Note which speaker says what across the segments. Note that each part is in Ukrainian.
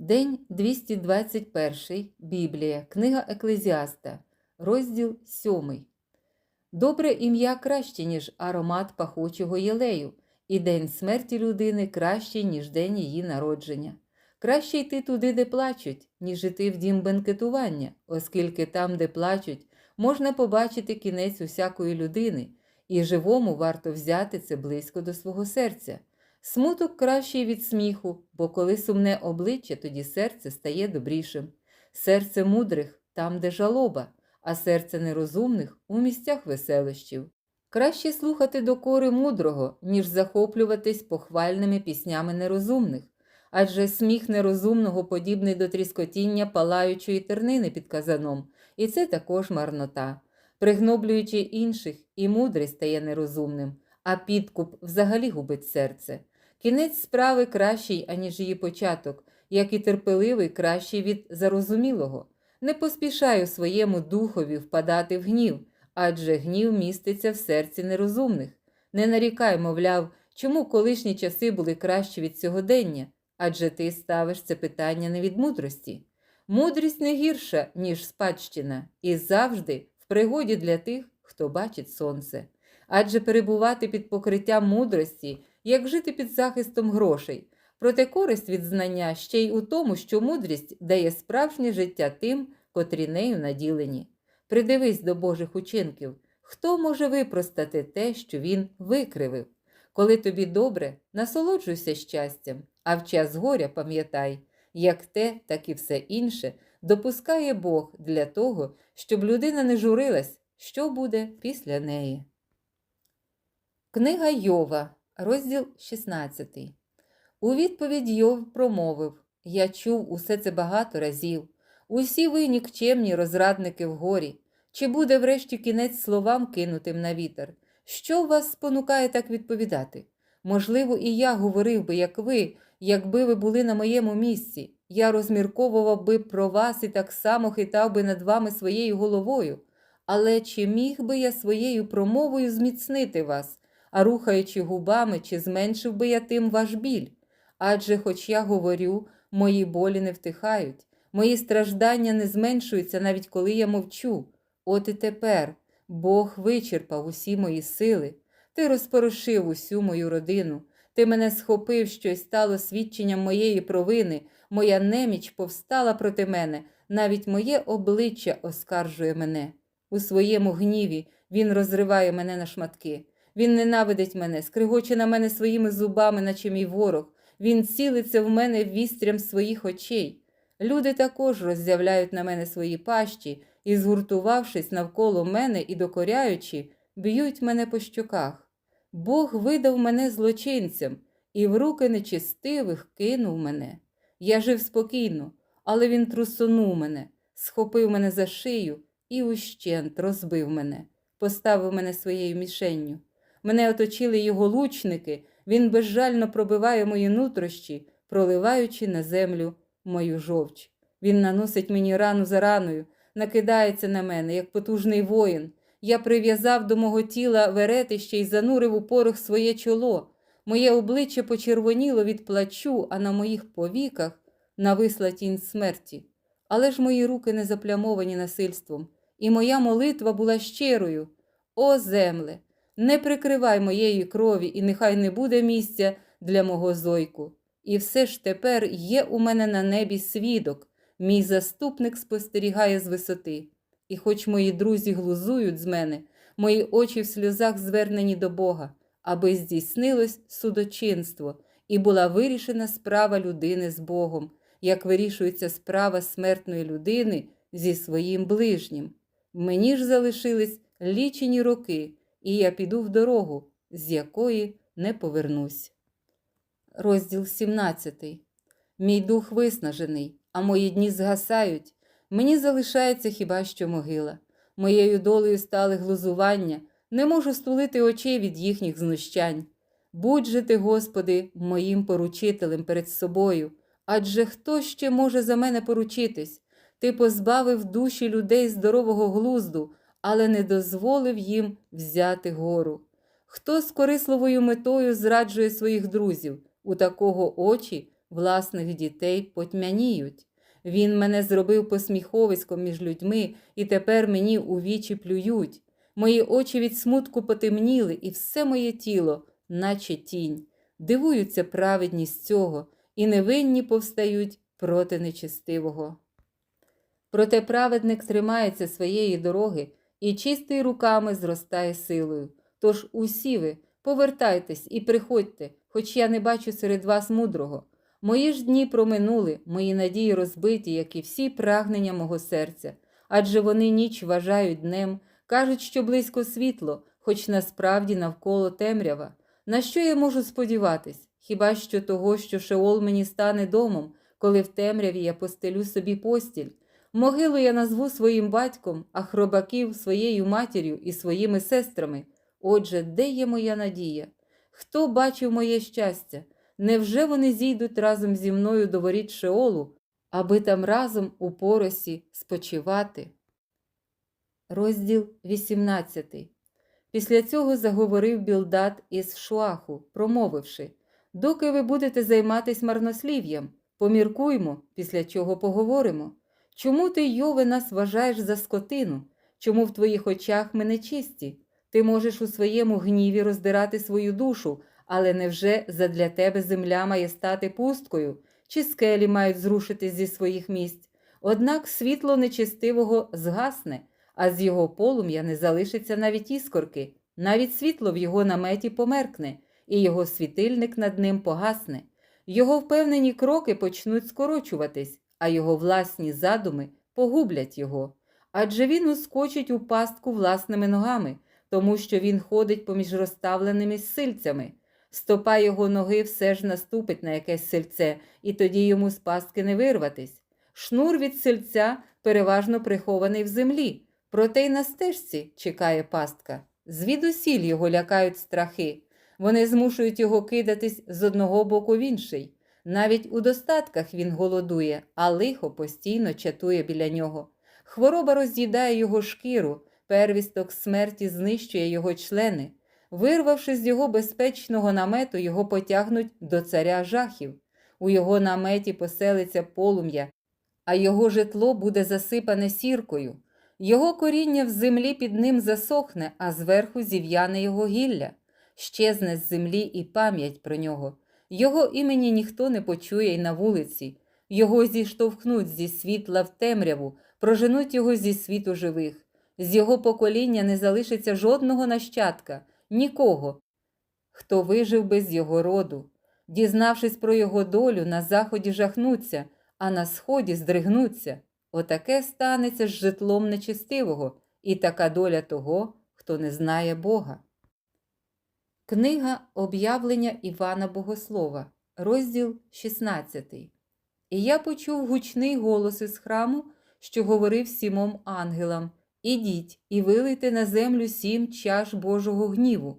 Speaker 1: День 221. Біблія. Книга Еклезіаста. Розділ 7. Добре ім'я краще, ніж аромат пахучого єлею, і день смерті людини краще, ніж день її народження. Краще йти туди, де плачуть, ніж іти в дім бенкетування, оскільки там, де плачуть, можна побачити кінець усякої людини, і живому варто взяти це близько до свого серця. Смуток кращий від сміху, бо коли сумне обличчя, тоді серце стає добрішим. Серце мудрих там, де жалоба, а серце нерозумних у місцях веселощів. Краще слухати докори мудрого, ніж захоплюватись похвальними піснями нерозумних, адже сміх нерозумного подібний до тріскотіння палаючої тернини під казаном, і це також марнота. Пригноблюючи інших, і мудрий стає нерозумним, а підкуп взагалі губить серце. Кінець справи кращий, аніж її початок, як і терпеливий кращий від зарозумілого. Не поспішай у своєму духові впадати в гнів, адже гнів міститься в серці нерозумних. Не нарікай, мовляв, чому колишні часи були кращі від сьогодення, адже ти ставиш це питання не від мудрості. Мудрість не гірша, ніж спадщина, і завжди в пригоді для тих, хто бачить сонце. Адже перебувати під покриттям мудрості, як жити під захистом грошей. Проте користь від знання ще й у тому, що мудрість дає справжнє життя тим, котрі нею наділені. Придивись до Божих учинків, хто може випростати те, що він викривив. Коли тобі добре, насолоджуйся щастям, а в час горя пам'ятай, як те, так і все інше допускає Бог для того, щоб людина не журилась, що буде після неї. Книга Йова, розділ 16. У відповідь Йов промовив Я чув усе це багато разів. Усі ви нікчемні розрадники в горі. Чи буде врешті кінець словам кинутим на вітер? Що вас спонукає так відповідати? Можливо, і я говорив би, як ви, якби ви були на моєму місці. Я розмірковував би про вас і так само хитав би над вами своєю головою. Але чи міг би я своєю промовою зміцнити вас, а рухаючи губами, чи зменшив би я тим ваш біль? Адже, хоч я говорю, мої болі не втихають, мої страждання не зменшуються, навіть коли я мовчу. От і тепер Бог вичерпав усі мої сили, ти розпорошив усю мою родину, ти мене схопив, що й стало свідченням моєї провини, моя неміч повстала проти мене, навіть моє обличчя оскаржує мене. У своєму гніві він розриває мене на шматки. Він ненавидить мене, скригоче на мене своїми зубами, наче мій ворог. Він цілиться в мене вістрям своїх очей. Люди також роззявляють на мене свої пащі і, згуртувавшись навколо мене і докоряючи, б'ють мене по щоках. Бог видав мене злочинцям і в руки нечистивих кинув мене. Я жив спокійно, але він трусонув мене, схопив мене за шию і ущент розбив мене, поставив мене своєю мішенню. Мене оточили його лучники, він безжально пробиває мої нутрощі, проливаючи на землю мою жовч. Він наносить мені рану за раною, накидається на мене, як потужний воїн. Я прив'язав до мого тіла веретище і занурив у порох своє чоло. Моє обличчя почервоніло від плачу, а на моїх повіках нависла тінь смерті. Але ж мої руки не заплямовані насильством, і моя молитва була щирою. О, земле! Не прикривай моєї крові, і нехай не буде місця для мого зойку. І все ж тепер є у мене на небі свідок, мій заступник спостерігає з висоти. І хоч мої друзі глузують з мене, мої очі в сльозах звернені до Бога, аби здійснилось судочинство і була вирішена справа людини з Богом, як вирішується справа смертної людини зі своїм ближнім. Мені ж залишились лічені роки і я піду в дорогу, з якої не повернусь. Розділ 17. Мій дух виснажений, а мої дні згасають. Мені залишається хіба що могила. Моєю долею стали глузування, не можу стулити очей від їхніх знущань. Будь же ти, Господи, моїм поручителем перед собою, адже хто ще може за мене поручитись? Ти позбавив душі людей здорового глузду, але не дозволив їм взяти гору. Хто з корисливою метою зраджує своїх друзів, у такого очі власних дітей потьмяніють. Він мене зробив посміховиськом між людьми, і тепер мені у вічі плюють. Мої очі від смутку потемніли, і все моє тіло, наче тінь. Дивуються праведність цього, і невинні повстають проти нечестивого. Проте праведник тримається своєї дороги і чистий руками зростає силою. Тож усі ви повертайтесь і приходьте, хоч я не бачу серед вас мудрого. Мої ж дні проминули, мої надії розбиті, як і всі прагнення мого серця, адже вони ніч вважають днем, кажуть, що близько світло, хоч насправді навколо темрява. На що я можу сподіватись? Хіба що того, що Шеол мені стане домом, коли в темряві я постелю собі постіль? Могилу я назву своїм батьком, а хробаків своєю матір'ю і своїми сестрами. Отже, де є моя надія? Хто бачив моє щастя? Невже вони зійдуть разом зі мною до воріт Шеолу, аби там разом у поросі спочивати? Розділ 18 Після цього заговорив Білдат із Шуаху, промовивши Доки ви будете займатись марнослів'ям, поміркуймо, після чого поговоримо. Чому ти, Йове, нас вважаєш за скотину? Чому в твоїх очах ми нечисті? Ти можеш у своєму гніві роздирати свою душу, але невже задля тебе земля має стати пусткою, чи скелі мають зрушитись зі своїх місць? Однак світло нечистивого згасне, а з його полум'я не залишиться навіть іскорки, навіть світло в його наметі померкне, і його світильник над ним погасне. Його впевнені кроки почнуть скорочуватись, а його власні задуми погублять його. Адже він ускочить у пастку власними ногами, тому що він ходить поміж розставленими сильцями. Стопа його ноги все ж наступить на якесь сельце, і тоді йому з пастки не вирватись. Шнур від сельця переважно прихований в землі, проте й на стежці чекає пастка. Звідусіль його лякають страхи. Вони змушують його кидатись з одного боку в інший. Навіть у достатках він голодує, а лихо постійно чатує біля нього. Хвороба роз'їдає його шкіру, первісток смерті знищує його члени. Вирвавши з його безпечного намету, його потягнуть до царя жахів. У його наметі поселиться полум'я, а його житло буде засипане сіркою. Його коріння в землі під ним засохне, а зверху зів'яне його гілля. Щезне з землі і пам'ять про нього. Його імені ніхто не почує й на вулиці. Його зіштовхнуть зі світла в темряву, проженуть його зі світу живих. З його покоління не залишиться жодного нащадка, нікого, хто вижив би з його роду. Дізнавшись про його долю, на заході жахнуться, а на сході здригнуться. Отаке станеться з житлом нечистивого, і така доля того, хто не знає Бога. Книга Об'явлення Івана Богослова, розділ 16. І я почув гучний голос із храму, що говорив сімом ангелам Ідіть і вилийте на землю сім чаш Божого гніву.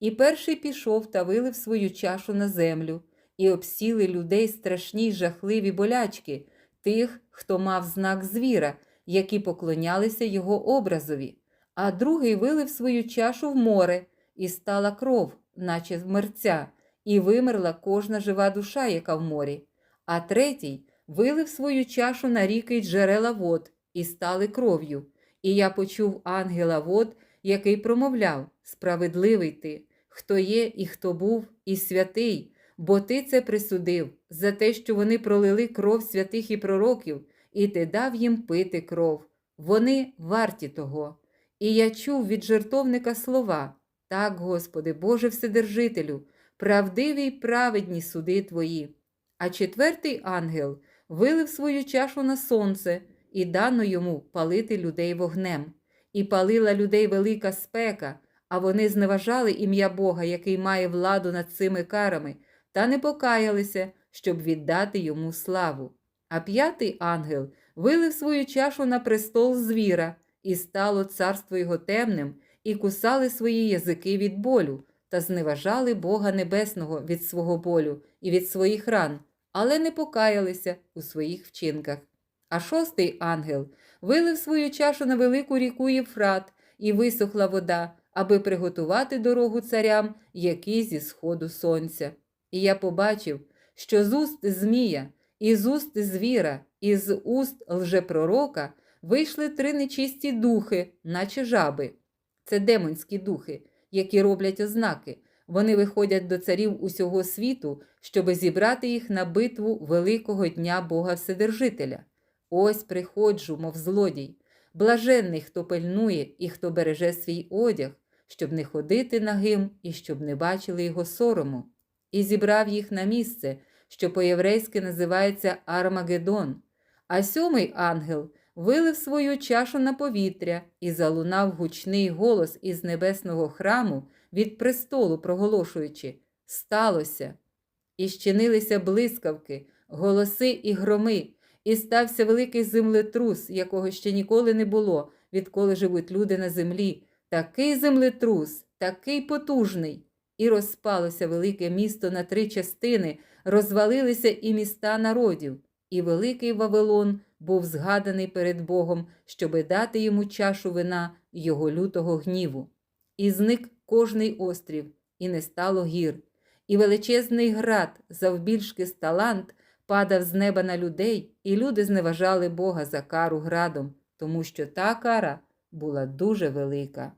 Speaker 1: І перший пішов та вилив свою чашу на землю, і обсіли людей страшні жахливі болячки, тих, хто мав знак звіра, які поклонялися його образові, а другий вилив свою чашу в море, і стала кров, наче мерця, і вимерла кожна жива душа, яка в морі. А третій вилив свою чашу на ріки й джерела вод, і стали кров'ю. І я почув ангела вод, який промовляв Справедливий ти, хто є і хто був, і святий, бо ти це присудив за те, що вони пролили кров святих і пророків, і ти дав їм пити кров. Вони варті того. І я чув від жертовника слова так, Господи, Боже Вседержителю, правдиві й праведні суди Твої. А четвертий ангел вилив свою чашу на сонце і дано йому палити людей вогнем. І палила людей велика спека, а вони зневажали ім'я Бога, який має владу над цими карами, та не покаялися, щоб віддати йому славу. А п'ятий ангел вилив свою чашу на престол звіра, і стало царство його темним, і кусали свої язики від болю, та зневажали Бога Небесного від свого болю і від своїх ран, але не покаялися у своїх вчинках. А шостий ангел вилив свою чашу на велику ріку Єфрат, і висохла вода, аби приготувати дорогу царям, які зі сходу сонця. І я побачив, що з уст Змія, і з уст звіра, і з уст лжепророка вийшли три нечисті духи, наче жаби. Це демонські духи, які роблять ознаки. Вони виходять до царів усього світу, щоби зібрати їх на битву великого дня Бога Вседержителя. Ось приходжу, мов злодій. Блаженний, хто пильнує і хто береже свій одяг, щоб не ходити нагим і щоб не бачили його сорому. І зібрав їх на місце, що по-єврейськи називається Армагеддон. А сьомий ангел вилив свою чашу на повітря і залунав гучний голос із небесного храму від престолу, проголошуючи Сталося. І щинилися блискавки, голоси і громи, і стався великий землетрус, якого ще ніколи не було, відколи живуть люди на землі. Такий землетрус, такий потужний. І розпалося велике місто на три частини, розвалилися і міста народів, і великий Вавилон був згаданий перед Богом, щоби дати йому чашу вина його лютого гніву. І зник кожний острів, і не стало гір, і величезний град, завбільшки з талант, падав з неба на людей, і люди зневажали Бога за кару градом, тому що та кара була дуже велика.